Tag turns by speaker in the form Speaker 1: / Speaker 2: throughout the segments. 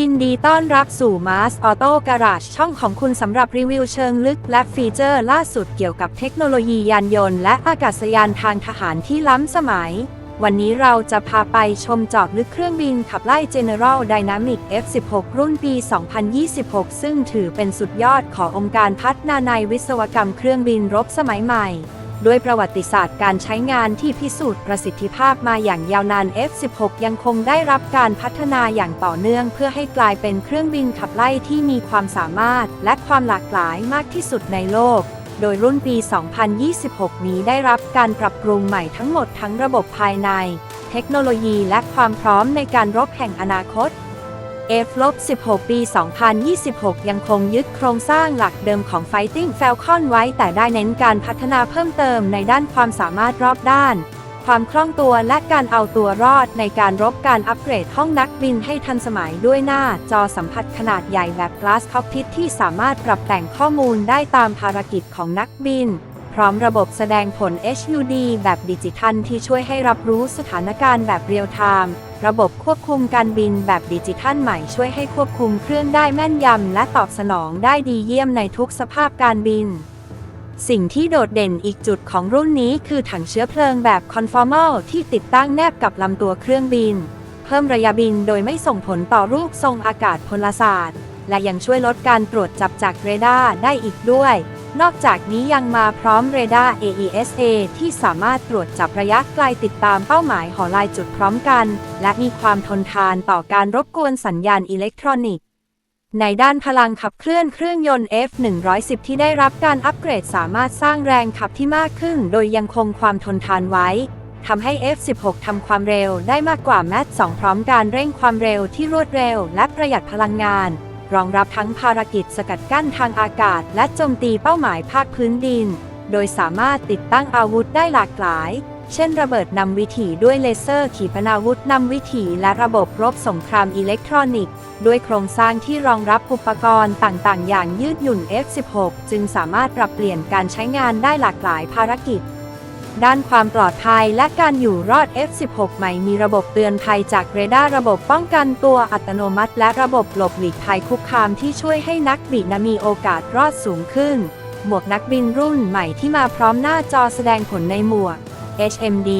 Speaker 1: ยินดีต้อนรับสู่ Mars Auto Garage ช่องของคุณสำหรับรีวิวเชิงลึกและฟีเจอร์ล่าสุดเกี่ยวกับเทคโนโลยียานยนต์และอากาศยานทางทหารที่ล้ำสมัย วันนี้เราจะพาไปชมจอบลึกเครื่องบินขับไล่ General Dynamic F16 รุ่นปี 2026 ซึ่งถือเป็นสุดยอดขององค์การพัฒนาในวิศวกรรมเครื่องบินรบสมัยใหม่ ด้วยประวัติศาสตร์การใช้งานที่พิสูจน์ประสิทธิภาพมาอย่างยาวนาน F16 ยังคงได้รับการพัฒนาอย่างต่อเนื่อง เพื่อให้กลายเป็นเครื่องบินขับไล่ที่มีความสามารถ และความหลากหลายมากที่สุดในโลก โดยรุ่นปี 2026 นี้ได้รับการปรับปรุงใหม่ทั้งหมดทั้งระบบภายใน เทคโนโลยีและความพร้อมในการรบแห่งอนาคต F-16 ปี 2026 ยังคงยึดโครงสร้างหลักเดิมของ Fighting Falcon ไว้แต่ได้เน้นการพัฒนาเพิ่มเติมในด้านความสามารถรอบด้าน ความคล่องตัวและการเอาตัวรอดในการรบการอัปเกรดห้องนักบินให้ทันสมัยด้วยหน้าจอสัมผัสขนาดใหญ่แบบ Glass Cockpit ที่สามารถปรับแต่งข้อมูลได้ตามภารกิจของนักบิน พร้อมระบบแสดงผล HUD แบบดิจิทัลที่ช่วยให้รับรู้สถานการณ์แบบเรียลไทม์ ระบบควบคุมการบินแบบดิจิทัลใหม่ช่วยให้ควบคุมเครื่องได้แม่นยำ และตอบสนองได้ดีเยี่ยมในทุกสภาพการบิน สิ่งที่โดดเด่นอีกจุดของรุ่นนี้คือถังเชื้อเพลิงแบบ conformal ที่ติดตั้งแนบกับลำตัวเครื่องบิน เพิ่มระยะบินโดยไม่ส่งผลต่อรูปทรงอากาศพลศาสตร์ และยังช่วยลดการตรวจจับจากเรดาร์ได้อีกด้วย นอกจากนี้ยังมาพร้อมเรดาร์ AESA ที่สามารถตรวจจับระยะไกลติดตามเป้าหมายหอลายจุดพร้อมกัน และมีความทนทานต่อการรบกวนสัญญาณอิเล็กทรอนิกส์ ในด้านพลังขับเคลื่อนเครื่องยนต์ F110 ที่ได้รับการอัปเกรดสามารถสร้างแรงขับที่มากขึ้น โดยยังคงความทนทานไว้ทำให้ F16 ทำความเร็วได้มากกว่าแมท2พร้อมการเร่งความเร็วที่รวดเร็ว และประหยัดพลังงาน รองรับทั้งภารกิจสกัดกั้นทางอากาศ และโจมตีเป้าหมายภาคพื้นดิน โดยสามารถติดตั้งอาวุธได้หลากหลาย เช่น ระเบิดนำวิถีด้วยเลเซอร์ขีปนาวุธนำวิถีและระบบรบสงครามอิเล็กทรอนิกส์ด้วยโครงสร้างที่รองรับอุปกรณ์ต่างๆ อย่างยืดหยุ่น F16 จึงสามารถปรับเปลี่ยนการใช้งานได้หลากหลายภารกิจ ด้านความปลอดภัยและการอยู่รอด F16 ใหม่มีระบบเตือนภัยจากเรดาร์ระบบป้องกันตัวอัตโนมัติ และระบบหลบหลีกภัยคุกคามที่ช่วยให้นักบินมีโอกาสรอดสูงขึ้น หมวกนักบินรุ่นใหม่ที่มาพร้อมหน้าจอแสดงผลในหมวก HMD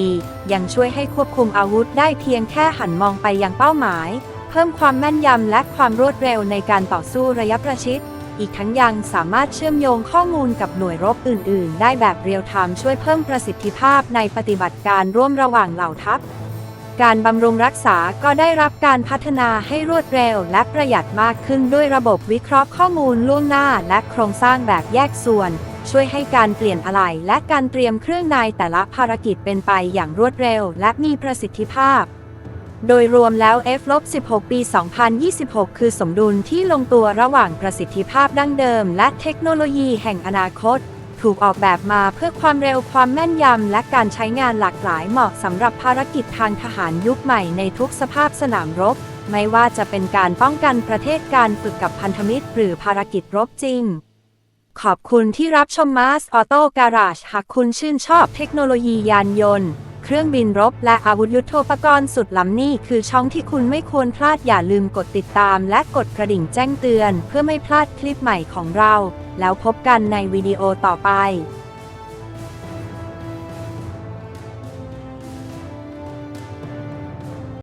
Speaker 1: ยังช่วยให้ควบคุมอาวุธได้เพียงแค่หันมองไปยังเป้าหมาย เพิ่มความแม่นยำและความรวดเร็วในการต่อสู้ระยะประชิด อีกทั้งยังสามารถเชื่อมโยงข้อมูลกับหน่วยรบอื่น ๆ ได้แบบเรียลไทม์ช่วยเพิ่มประสิทธิภาพในปฏิบัติการร่วมระหว่างเหล่าทัพ การบำรุงรักษาก็ได้รับการพัฒนาให้รวดเร็วและประหยัดมากขึ้นด้วยระบบวิเคราะห์ข้อมูลล่วงหน้าและโครงสร้างแบบแยกส่วน ช่วยให้การเปลี่ยนอะไหล่และการเตรียมเครื่องในแต่ละภารกิจเป็นไปอย่างรวดเร็วและมีประสิทธิภาพ โดยรวมแล้ว F-16 ปี 2026 คือสมดุลที่ลงตัวระหว่างประสิทธิภาพดั้งเดิม และเทคโนโลยีแห่งอนาคต ถูกออกแบบมาเพื่อความเร็วความแม่นยำ และการใช้งานหลากหลายเหมาะสำหรับภารกิจทางทหารยุคใหม่ในทุกสภาพสนามรบ ไม่ว่าจะเป็นการป้องกันประเทศการฝึกกับพันธมิตร หรือภารกิจรบจริงขอบคุณที่รับชม Mars Auto Garage หากคุณชื่นชอบเทคโนโลยียานยนต์ เครื่องบินรบ และอาวุธยุโทโธปกรณ์สุดล้ำนี่คือช่องที่คุณไม่ควรพลาดอย่าลืมกดติดตาม และกดกระดิ่งแจ้งเตือน เพื่อไม่พลาดคลิปใหม่ของเรา แล้วพบกันในวิดีโอต่อไป